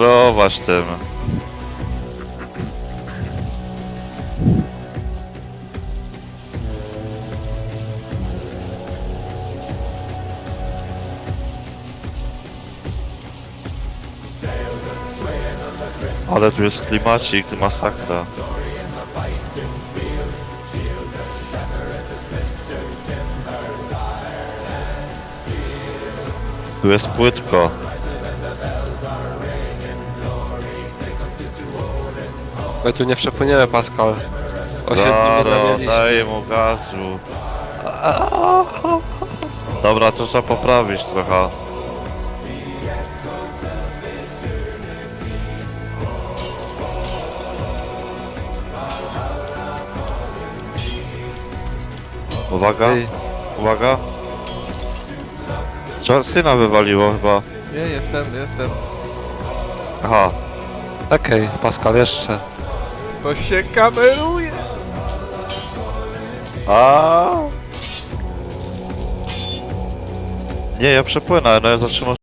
Prowadź tym. Ale tu jest klimacik, masakra. Tu jest płytko. My tu nie przepłyniemy, Pascal. Osiedlimy na Zaro, mieliźnie. daj mu gazu. Dobra, to trzeba poprawić trochę. Uwaga, Ej, uwaga. Syna wywaliło chyba. Nie, jestem, jestem. Aha, Okej, Pascal, jeszcze. To się kameruje. A. Nie, ja przepłynę, no ja zatrzymam